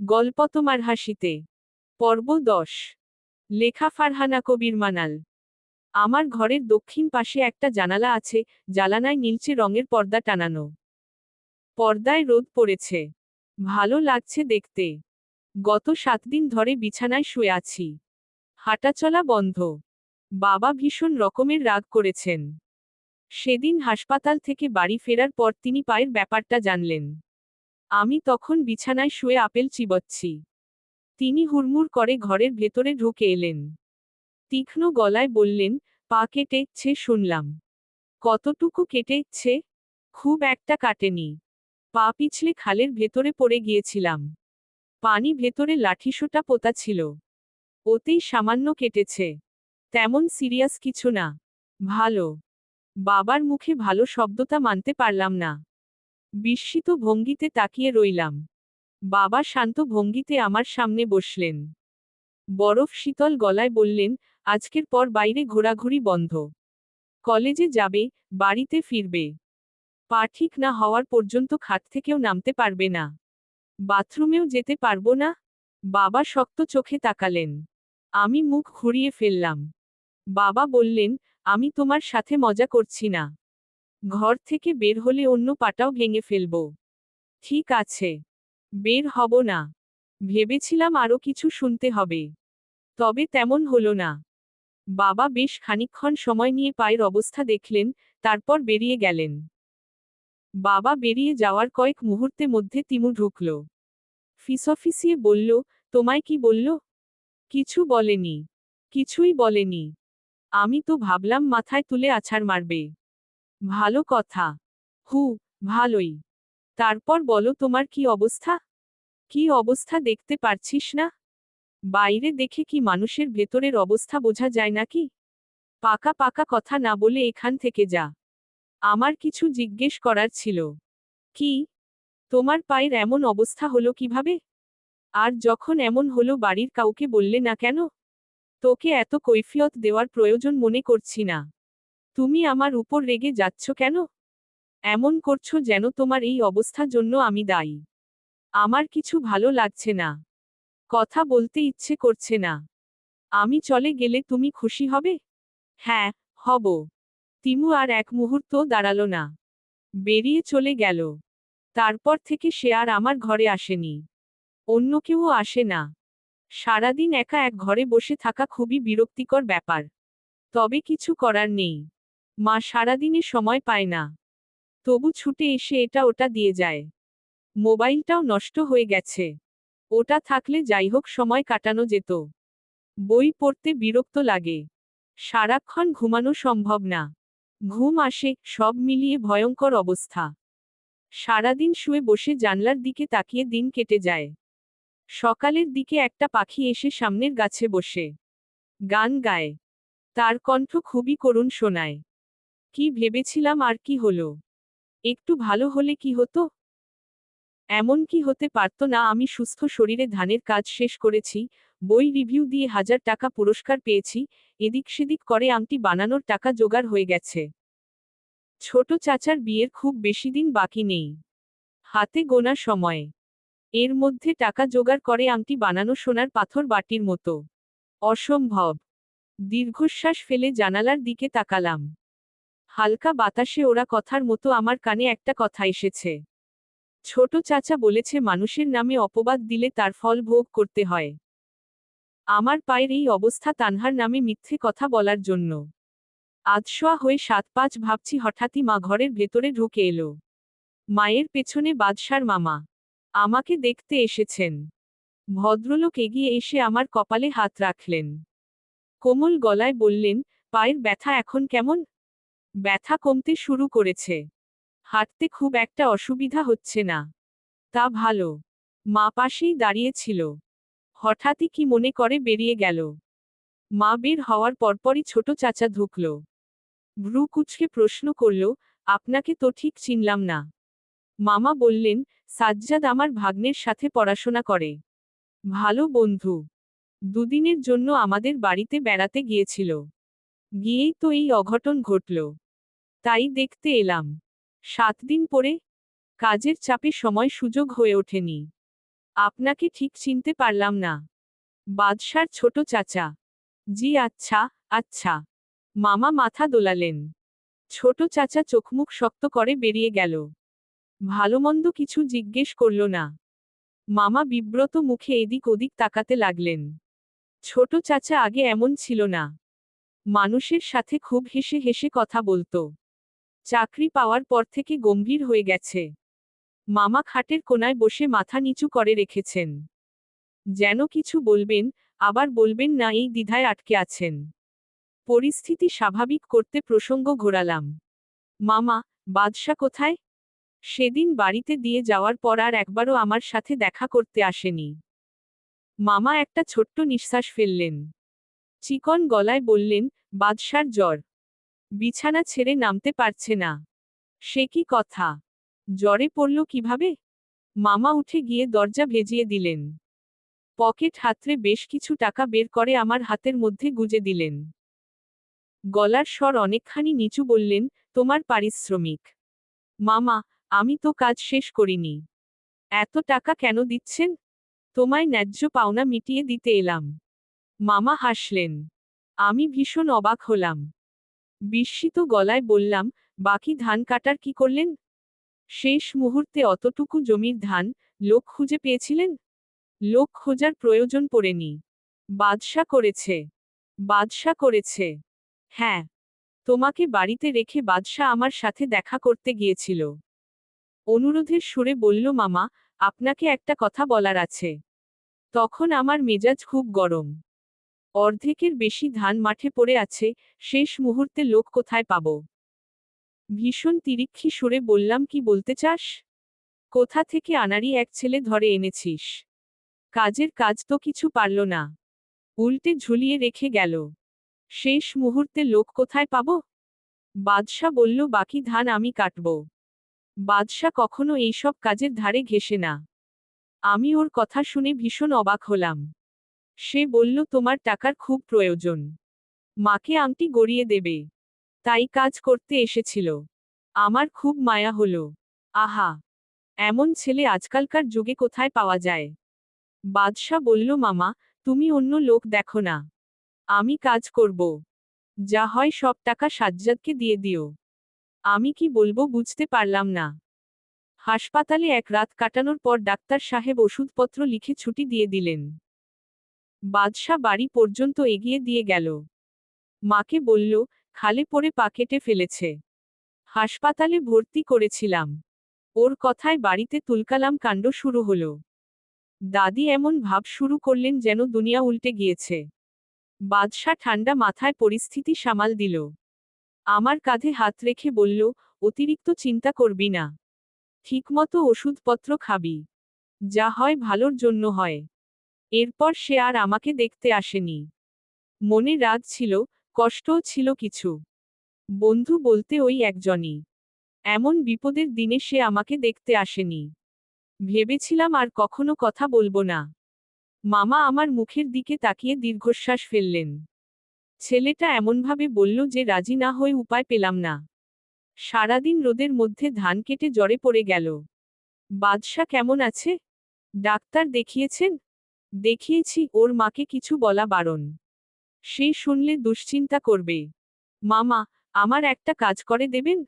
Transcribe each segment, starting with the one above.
গল্প তোমার হাসিতে। পর্ব দশ। লেখা ফারহানা কবির মানাল। আমার ঘরের দক্ষিণ পাশে একটা জানালা আছে জালানায় নীলচে রঙের পর্দা টানানো। পর্দায় রোদ পড়েছে। ভালো লাগছে দেখতে। গত সাত দিন ধরে বিছানায় শুয়ে আছি। হাঁটাচলা বন্ধ। বাবা ভীষণ রকমের রাগ করেছেন। সেদিন হাসপাতাল থেকে বাড়ি ফেরার পর তিনি পায়ের ব্যাপারটা জানলেন। আমি তখন বিছানায় শুয়ে আপেল চিবচ্ছি। তিনি হুড়মুড় করে ঘরের ভেতরে ঢুকে এলেন। তীক্ষ্ণ গলায় বললেন, পা কেটেছে শুনলাম। কতটুকু কেটেছে খুব একটা কাটেনি। পা পিছলে খালের ভেতরে পড়ে গিয়েছিলাম। পানি ভেতরে লাঠিসোটা পোতা ছিল। ওতেই সামান্য কেটেছে। তেমন সিরিয়াস কিছু না। ভালো। বাবার মুখে ভালো শব্দটা মানতে পারলাম না। বিস্মিত ভঙ্গিতে তাকিয়ে রইলাম। বাবা শান্ত ভঙ্গিতে আমার সামনে বসলেন। বরফ শীতল গলায় বললেন, আজকের পর বাইরে ঘোরাঘুরি বন্ধ। কলেজে যাবে, বাড়িতে ফিরবে। পা ঠিক না হওয়ার পর্যন্ত খাট থেকেও নামতে পারবে না। বাথরুমেও যেতে পারব না? বাবা শক্ত চোখে তাকালেন। আমি মুখ ঘুরিয়ে ফেললাম। বাবা বললেন, আমি তোমার সাথে মজা করছি না। ঘর থেকে বের হলে অন্য পাটাও ভেঙে ফেলব। ঠিক আছে। বের হব না। ভেবেছিলাম আরও কিছু শুনতে হবে। তবে তেমন হলো না। বাবা বেশ খানিকক্ষণ সময় নিয়ে পায়ের অবস্থা দেখলেন, তারপর বেরিয়ে গেলেন। বাবা বেরিয়ে যাওয়ার কয়েক মুহূর্তে মধ্যে তিমু ঢুকল। ফিসফিসিয়ে বলল, তোমায় কি বলল? কিছু বলেনি। কিছুই বলেনি। আমি তো ভাবলাম মাথায় তুলে আছাড় মারবে। ভালো কথা। হু, ভালোই। তারপর বলো তোমার কি অবস্থা? কি অবস্থা দেখতে পারছিস না? বাইরে দেখে কি মানুষের ভেতরের অবস্থা বোঝা যায় নাকি? পাকা পাকা কথা না বলে এখান থেকে যা। আমার কিছু জিজ্ঞেস করার ছিল। কি? তোমার পায়ের এমন অবস্থা হলো কীভাবে? আর যখন এমন হলো বাড়ির কাউকে বললে না কেন? তোকে এত কৈফিয়ত দেওয়ার প্রয়োজন মনে করছি না। তুমি আমার উপর রেগে যাচ্ছ কেন? এমন করছ যেন তোমার এই অবস্থার জন্য আমি দায়ী। আমার কিছু ভালো লাগছে না। কথা বলতে ইচ্ছে করছে না। আমি চলে গেলে তুমি খুশি হবে? হ্যাঁ হব। তিমু আর এক মুহূর্ত দাঁড়াল না। বেরিয়ে চলে গেল। তারপর থেকে সে আর আমার ঘরে আসেনি। অন্য কেউ আসে না। সারাদিন একা এক ঘরে বসে থাকা খুবই বিরক্তিকর ব্যাপার। তবে কিছু করার নেই। মা সারাদিনে সময় পায় না। তবু ছুটে এসে এটা ওটা দিয়ে যায়। মোবাইলটাও নষ্ট হয়ে গেছে। ওটা থাকলে যাই হোক সময় কাটানো যেত। বই পড়তে বিরক্ত লাগে। সারাক্ষণ ঘুমানো সম্ভব না। ঘুম আসে, সব মিলিয়ে ভয়ঙ্কর অবস্থা। সারাদিন শুয়ে বসে জানলার দিকে তাকিয়ে দিন কেটে যায়। সকালের দিকে একটা পাখি এসে সামনের গাছে বসে। গান গায়। তার কণ্ঠ খুবই করুণ শোনায়। কি ভেবেছিলাম আর কি হলো? একটু ভালো হলে কি হতো? এমন কি হতে পারত না আমি সুস্থ শরীরে ধানের কাজ শেষ করেছি, বই রিভিউ দিয়ে হাজার টাকা পুরস্কার পেয়েছি, এদিক সেদিক করে আংটি বানানোর টাকা জোগাড় হয়ে গেছে। ছোট চাচার বিয়ের খুব বেশি দিন বাকি নেই। হাতে গোনা সময়ে। এর মধ্যে টাকা জোগাড় করে আংটি বানানো সোনার পাথর বাটির মতো। অসম্ভব। দীর্ঘশ্বাস ফেলে জানালার দিকে তাকালাম। হালকা বাতাসে ওরা কথার মতো আমার কানে একটা কথা এসেছে। ছোট চাচা বলেছে, মানুষের নামে অপবাদ দিলে তার ফল ভোগ করতে হয়। আমার পায়ের এই অবস্থা তানহার নামে মিথ্যে কথা বলার জন্য। আধশোয়া হয়ে সাত পাঁচ ভাবছি, হঠাৎই মা ঘরের ভেতরে ঢুকে এলো। মায়ের পেছনে বাদশার মামা। আমাকে দেখতে এসেছেন। ভদ্রলোক এগিয়ে এসে আমার কপালে হাত রাখলেন। কোমল গলায় বললেন, পায়ের ব্যথা এখন কেমন? ব্যথা কমতে শুরু করেছে। হাঁটতে খুব একটা অসুবিধা হচ্ছে না। তা ভালো। মা পাশেই দাঁড়িয়েছিল। হঠাৎই কি মনে করে বেরিয়ে গেল। মা বের হওয়ার পরপরই ছোট চাচা ঢুকল। ভ্রু কুচকে প্রশ্ন করল, আপনাকে তো ঠিক চিনলাম না। মামা বললেন, সাজ্জাদ আমার ভাগ্নের সাথে পড়াশোনা করে। ভালো বন্ধু। দুদিনের জন্য আমাদের বাড়িতে বেড়াতে গিয়েছিল। গিয়েই তো এই অঘটন ঘটল। তাই দেখতে এলাম। সাত দিন পরে কাজের চাপে সময় সুযোগ হয়ে ওঠেনি। আপনাকে ঠিক চিনতে পারলাম না। বাদশার ছোট চাচা। জি আচ্ছা আচ্ছা। মামা মাথা দোলালেন। ছোট চাচা চোখমুখ শক্ত করে বেরিয়ে গেল। ভালোমন্দ কিছু জিজ্ঞেস করল না। মামা বিব্রত মুখে এদিক ওদিক তাকাতে লাগলেন। ছোট চাচা আগে এমন ছিল না। মানুষের সাথে খুব হেসে হেসে কথা বলতো। চাকরি পাওয়ার পর থেকে গম্ভীর হয়ে গেছে। মামা খাটের কোনায় বসে মাথা নিচু করে রেখেছেন। যেন কিছু বলবেন, আবার বলবেন না এই দ্বিধায় আটকে আছেন। পরিস্থিতি স্বাভাবিক করতে প্রসঙ্গ ঘোরালাম। মামা, বাদশা কোথায়? সেদিন বাড়িতে দিয়ে যাওয়ার পর আর একবারও আমার সাথে দেখা করতে আসেনি। মামা একটা ছোট্ট নিঃশ্বাস ফেললেন। চিকন গলায় বললেন, বাদশার জ্বর। বিছানা ছেড়ে নামতে পারছে না। সে কি কথা? জ্বরে পড়ল কীভাবে? মামা উঠে গিয়ে দরজা ভেজিয়ে দিলেন। পকেট হাতরে বেশ কিছু টাকা বের করে আমার হাতের মধ্যে গুজে দিলেন। গলার স্বর অনেকখানি নিচু বললেন, তোমার পারিশ্রমিক। মামা, আমি তো কাজ শেষ করিনি। এত টাকা কেন দিচ্ছেন? তোমায় ন্যায্য পাওনা মিটিয়ে দিতে এলাম। মামা হাসলেন। আমি ভীষণ অবাক হলাম। বিস্মিত গলায় বললাম, বাকি ধান কাটার কি করলেন? শেষ মুহূর্তে অতটুকু জমির ধান লোক খুঁজে পেয়েছিলেন? লোক খোঁজার প্রয়োজন পড়েনি। বাদশা করেছে। বাদশা করেছে। হ্যাঁ তোমাকে বাড়িতে রেখে বাদশা আমার সাথে দেখা করতে গিয়েছিল। অনুরোধের সুরে বলল, মামা, আপনাকে একটা কথা বলার আছে। তখন আমার মেজাজ খুব গরম। অর্ধেকের বেশি ধান মাঠে পড়ে আছে, শেষ মুহূর্তে লোক কোথায় পাব? ভীষণ তিরিক্ষি সুরে বললাম, কি বলতে চাস? কোথা থেকে আনারি এক ছেলে ধরে এনেছিস? কাজের কাজ তো কিছু পারল না। উল্টে ঝুলিয়ে রেখে গেল। শেষ মুহূর্তে লোক কোথায় পাব? বাদশা বলল, বাকি ধান আমি কাটব। বাদশা কখনো এইসব কাজের ধারে ঘেসে না। আমি ওর কথা শুনে ভীষণ অবাক হলাম। সে বলল, তোমার টাকার খুব প্রয়োজন। মাকে আংটি গড়িয়ে দেবে। তাই কাজ করতে এসেছিল। আমার খুব মায়া হলো। আহা! এমন ছেলে আজকালকার যুগে কোথায় পাওয়া যায়? বাদশাহ বলল, মামা, তুমি অন্য লোক দেখো না। আমি কাজ করব। যা হয় সব টাকা সাজ্জাদকে দিয়ে দিও। আমি কি বলব বুঝতে পারলাম না। হাসপাতালে এক রাত কাটানোর পর ডাক্তার সাহেব ওষুধপত্র লিখে ছুটি দিয়ে দিলেন। বাদশা বাড়ি পর্যন্ত এগিয়ে দিয়ে গেল। মাকে বলল, খালে পড়ে পা কেটে ফেলেছে। হাসপাতালে ভর্তি করেছিলাম। ওর কথায় বাড়িতে তুলকালাম কাণ্ড শুরু হল। দাদি এমন ভাব শুরু করলেন যেন দুনিয়া উল্টে গিয়েছে। বাদশা ঠান্ডা মাথায় পরিস্থিতি সামাল দিল। আমার কাঁধে হাত রেখে বলল, অতিরিক্ত চিন্তা করবি না। ঠিকমতো ওষুধপত্র খাবি। যা হয় ভালোর জন্য হয়। এরপর সে আর আমাকে দেখতে আসেনি। মনে রাগ ছিল, কষ্টও ছিল কিছু। বন্ধু বলতে ওই একজনই। এমন বিপদের দিনে সে আমাকে দেখতে আসেনি। ভেবেছিলাম আর কখনো কথা বলব না। মামা আমার মুখের দিকে তাকিয়ে দীর্ঘশ্বাস ফেললেন। ছেলেটা এমনভাবে বলল যে রাজি না হয়ে উপায় পেলাম না। সারাদিন রোদের মধ্যে ধান কেটে জ্বরে পড়ে গেল। বাদশা কেমন আছে? ডাক্তার দেখিয়েছেন? দেখিয়েছি ওর মাকে কিছু বলা বারণ। সে শুনলে দুশ্চিন্তা করবে। মামা, আমার একটা কাজ করে দেবেন?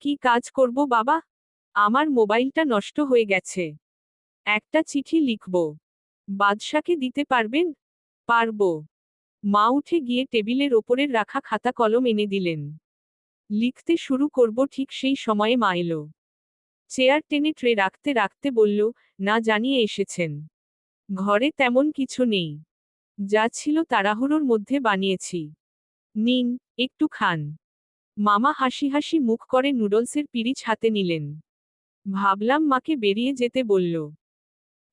কি কাজ করব বাবা? আমার মোবাইলটা নষ্ট হয়ে গেছে। একটা চিঠি লিখব। বাদশাকে দিতে পারবেন? পারব। মা উঠে গিয়ে টেবিলের ওপরের রাখা খাতা কলম এনে দিলেন। লিখতে শুরু করব ঠিক সেই সময়ে মা এলো। চেয়ার টেনে ট্রে রাখতে রাখতে বলল, না, জানিয়ে এসেছেন। ঘরে তেমন কিছু নেই। যা ছিল তাড়াহুড়োর মধ্যে বানিয়েছি। নিন, একটু খান। মামা হাসি হাসি মুখ করে নুডলসের পিরিচ হাতে নিলেন। ভাবলাম মাকে বেরিয়ে যেতে বলল।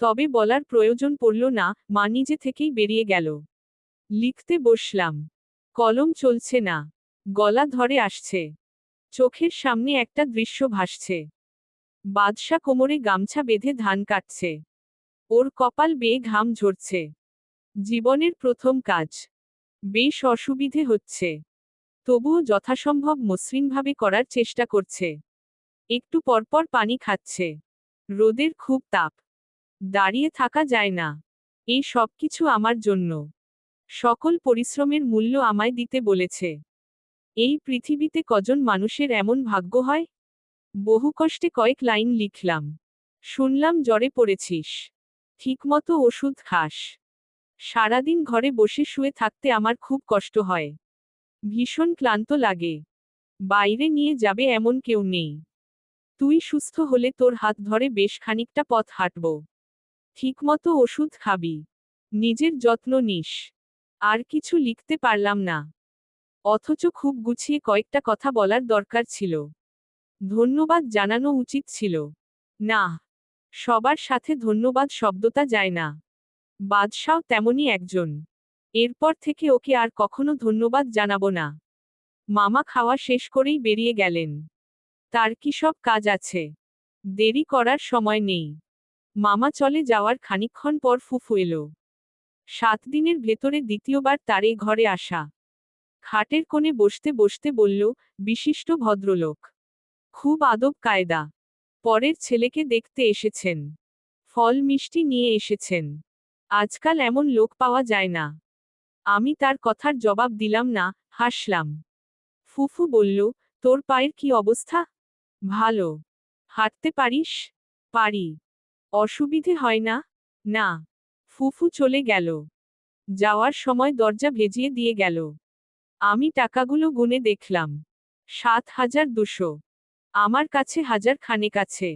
তবে বলার প্রয়োজন পড়ল না, মা নিজে থেকেই বেরিয়ে গেল। লিখতে বসলাম। কলম চলছে না। গলা ধরে আসছে। চোখের সামনে একটা দৃশ্য ভাসছে। বাদশা কোমরে গামছা বেঁধে ধান কাটছে। ওর কপাল বেয়ে ঘাম ঝরছে। জীবনের প্রথম কাজ। বেশ অসুবিধে হচ্ছে। তবুও যথাসম্ভব মসৃণভাবে করার চেষ্টা করছে। একটু পরপর পানি খাচ্ছে। রোদের খুব তাপ। দাঁড়িয়ে থাকা যায় না। এই সব কিছু আমার জন্য। সকল পরিশ্রমের মূল্য আমায় দিতে বলেছে। এই পৃথিবীতে কজন মানুষের এমন ভাগ্য হয়? বহু কষ্টে কয়েক লাইন লিখলাম। শুনলাম জ্বরে পড়েছিস। ঠিকমতো ওষুধ খাস। সারাদিন ঘরে বসে শুয়ে থাকতে আমার খুব কষ্ট হয়। ভীষণ ক্লান্ত লাগে। বাইরে নিয়ে যাবে এমন কেউ নেই। তুই সুস্থ হলে তোর হাত ধরে বেশ খানিকটা পথ হাঁটব। ঠিকমতো ওষুধ খাবি। নিজের যত্ন নিস। আর কিছু লিখতে পারলাম না। অথচ খুব গুছিয়ে কয়েকটা কথা বলার দরকার ছিল। ধন্যবাদ জানানো উচিত ছিল। না সবার সাথে ধন্যবাদ শব্দটা যায় না। বাদশাও তেমনই একজন। এরপর থেকে ওকে আর কখনো ধন্যবাদ জানাব না। মামা খাওয়া শেষ করেই বেরিয়ে গেলেন। তার কি সব কাজ আছে? দেরি করার সময় নেই। মামা চলে যাওয়ার খানিক্ষণ পর ফুফু এলো। সাত দিনের ভেতরে দ্বিতীয়বার তার এ ঘরে আসা। খাটের কোণে বসতে বসতে বলল, বিশিষ্ট ভদ্রলোক। খুব আদব কায়দা। পরের ছেলেকে দেখতে এসেছেন। ফল মিষ্টি নিয়ে এসেছেন। আজকাল এমন লোক পাওয়া যায় না। আমি তার কথার জবাব দিলাম না, হাসলাম। ফুফু বলল, তোর পায়ের কি অবস্থা? ভালো। হাঁটতে পারিস? পারি। অসুবিধে হয় না? না। ফুফু চলে গেল। যাওয়ার সময় দরজা ভেজিয়ে দিয়ে গেল। আমি টাকাগুলো গুনে দেখলাম। সাত হাজার দুশো। আমার কাছে হাজার খানেক আছে।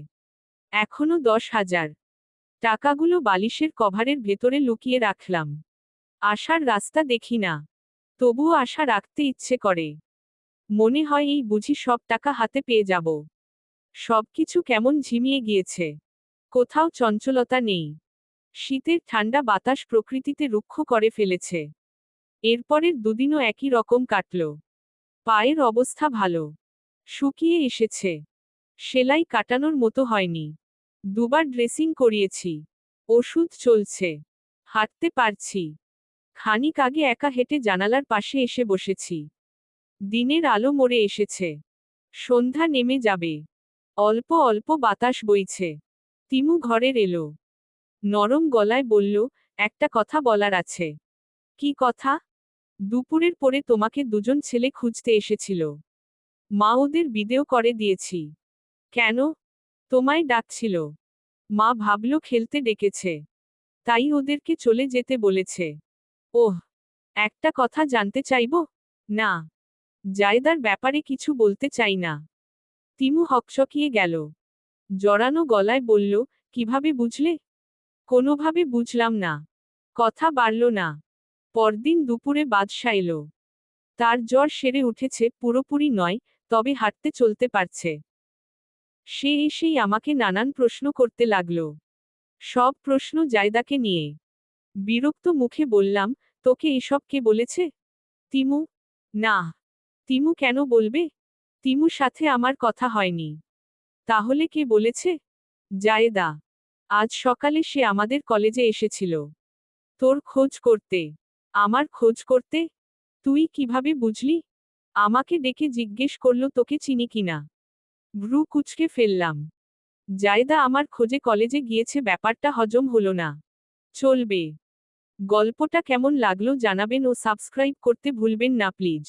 এখনও দশ হাজার। টাকাগুলো বালিশের কভারের ভেতরে লুকিয়ে রাখলাম। আসার রাস্তা দেখি না। তবুও আশা রাখতে ইচ্ছে করে। মনে হয় এই বুঝি সব টাকা হাতে পেয়ে যাব। সবকিছু কেমন ঝিমিয়ে গিয়েছে। কোথাও চঞ্চলতা নেই। শীতের ঠান্ডা বাতাস প্রকৃতিতে রুক্ষ করে ফেলেছে। এরপরের দুদিনও একই রকম কাটল। পায়ের অবস্থা ভালো। শুকিয়ে এসেছে। সেলাই কাটানোর মতো হয়নি। দুবার ড্রেসিং করিয়েছি। ওষুধ চলছে। হাঁটতে পারছি। খানিক আগে একা হেঁটে জানালার পাশে এসে বসেছি। দিনের আলো মরে এসেছে। সন্ধ্যা নেমে যাবে। অল্প অল্প বাতাস বইছে। তিমু ঘরের এলো। নরম গলায় বলল, একটা কথা বলার আছে। কি কথা? দুপুরের পরে তোমাকে দুজন ছেলে খুঁজতে এসেছিল। মা ওদের বিদেও করে দিয়েছি। কেন? তোমায় ডাকছিল। মা ভাবল খেলতে ডেকেছে। তাই ওদেরকে চলে যেতে বলেছে। ওহ, একটা কথা জানতে চাইব? না। জায়দার ব্যাপারে কিছু বলতে চাই না। তিমু হকচকিয়ে গেল। জড়ানো গলায় বলল, কীভাবে বুঝলে? কোনোভাবে বুঝলাম না। কথা বাড়ল না। পরদিন দুপুরে বাদশা এলো। তার জ্বর সেরে উঠেছে, পুরোপুরি নয় তবে হাঁটতে চলতে পারছে। সে এসেই আমাকে নানান প্রশ্ন করতে লাগল। সব প্রশ্ন জায়দাকে নিয়ে। বিরক্ত মুখে বললাম, তোকে এসব কে বলেছে? তিমু। না। তিমু কেন বলবে? তিমুর সাথে আমার কথা হয়নি। তাহলে কে বলেছে? জায়েদা। আজ সকালে সে আমাদের কলেজে এসেছিল। তোর খোঁজ করতে। আমার খোঁজ করতে? তুই কীভাবে বুঝলি? আমাকে ডেকে জিজ্ঞেস করল, তোকে চিনি কিনা ভ্রু কুচকে ফেললাম। জায়দা আমার খোঁজে কলেজে গিয়েছে, ব্যাপারটা হজম হলো না। চলবে। গল্পটা কেমন লাগল জানাবেন ও সাবস্ক্রাইব করতে ভুলবেন না, প্লিজ।